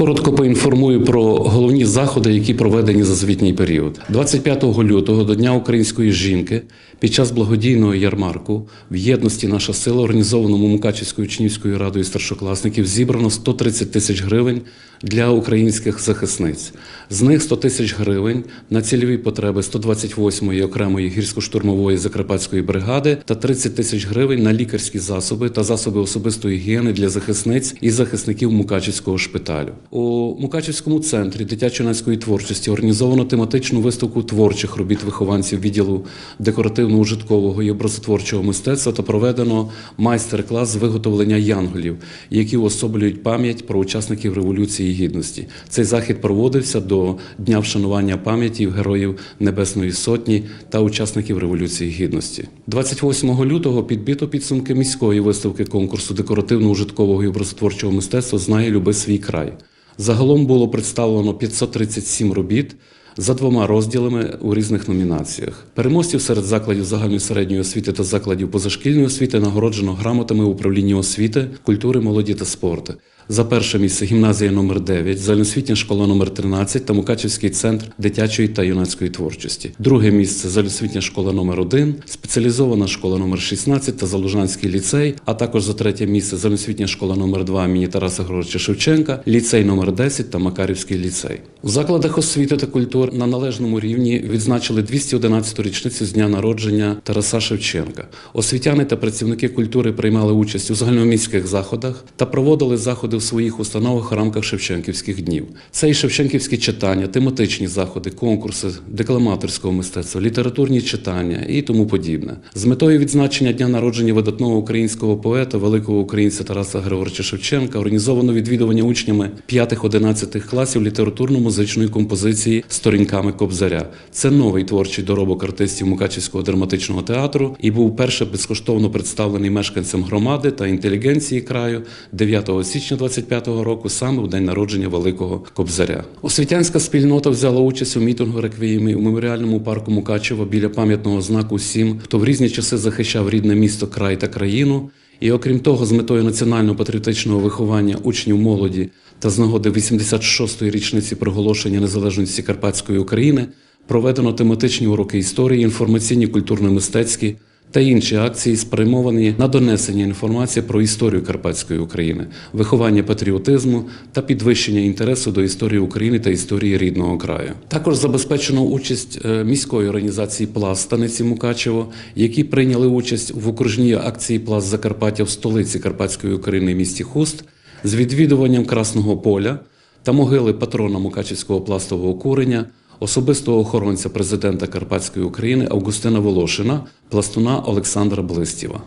Коротко поінформую про головні заходи, які проведені за звітній період. 25 лютого до Дня української жінки під час благодійного ярмарку в єдності наша сила, організованому Мукачівською учнівською радою старшокласників, зібрано 130 тисяч гривень для українських захисниць. З них 100 тисяч гривень на цільові потреби 128-ї окремої гірсько-штурмової закарпатської бригади та 30 тисяч гривень на лікарські засоби та засоби особистої гігієни для захисниць і захисників Мукачівського шпиталю. У Мукачівському центрі дитячо-юнацької творчості організовано тематичну виставку творчих робіт вихованців відділу декоративно-ужиткового і образотворчого мистецтва та проведено майстер-клас з виготовлення янголів, які уособлюють пам'ять про учасників Революції Гідності. Цей захід проводився до Дня вшанування пам'яті героїв Небесної Сотні та учасників Революції Гідності. 28 лютого підбито підсумки міської виставки конкурсу декоративно-ужиткового і образотворчого мистецтва Знає люби свій край. Загалом було представлено 537 робіт за двома розділами у різних номінаціях. Переможців серед закладів загальної середньої освіти та закладів позашкільної освіти нагороджено грамотами управління освіти, культури, молоді та спорту. За перше місце гімназія номер 9 загальноосвітня школа номер 13 та Мукачівський центр дитячої та юнацької творчості. Друге місце загальноосвітня школа номер 1 спеціалізована школа номер 16 та Залужанський ліцей, а також за третє місце загальноосвітня школа номер 2 імені Тараса Григоровича Шевченка, ліцей номер 10 та Макарівський ліцей. У закладах освіти та культур на належному рівні відзначили 211-ту річницю з дня народження Тараса Шевченка. Освітяни та працівники культури приймали участь у загальноміських заходах та проводили заходи в своїх установах у рамках Шевченківських днів. Це і Шевченківські читання, тематичні заходи, конкурси декламаторського мистецтва, літературні читання і тому подібне. З метою відзначення дня народження видатного українського поета, великого українця Тараса Григоровича Шевченка, організовано відвідування учнями 5-11 класів літературно-музичної композиції сторінками Кобзаря. Це новий творчий доробок артистів Мукачівського драматичного театру і був перше безкоштовно представлений мешканцям громади та інтелігенції краю 9 січня 25-го року, саме у день народження Великого Кобзаря. Освітянська спільнота взяла участь у мітингу реквіємі у меморіальному парку Мукачева біля пам'ятного знаку всім, хто в різні часи захищав рідне місто, край та країну. І окрім того, з метою національного патріотичного виховання учнів молоді та з нагоди 86-ї річниці проголошення незалежності Карпатської України проведено тематичні уроки історії, інформаційні, культурно-мистецькі та інші акції, спрямовані на донесення інформації про історію Карпатської України, виховання патріотизму та підвищення інтересу до історії України та історії рідного краю. Також забезпечено участь е, міської організації Пласт станиці Мукачево, які прийняли участь в окружній акції Пласт Закарпаття в столиці Карпатської України місті Хуст з відвідуванням Красного поля та могили патрона Мукачівського пластового куреня, особистого охоронця президента Карпатської України Августина Волошина, пластуна Олександра Блистєва.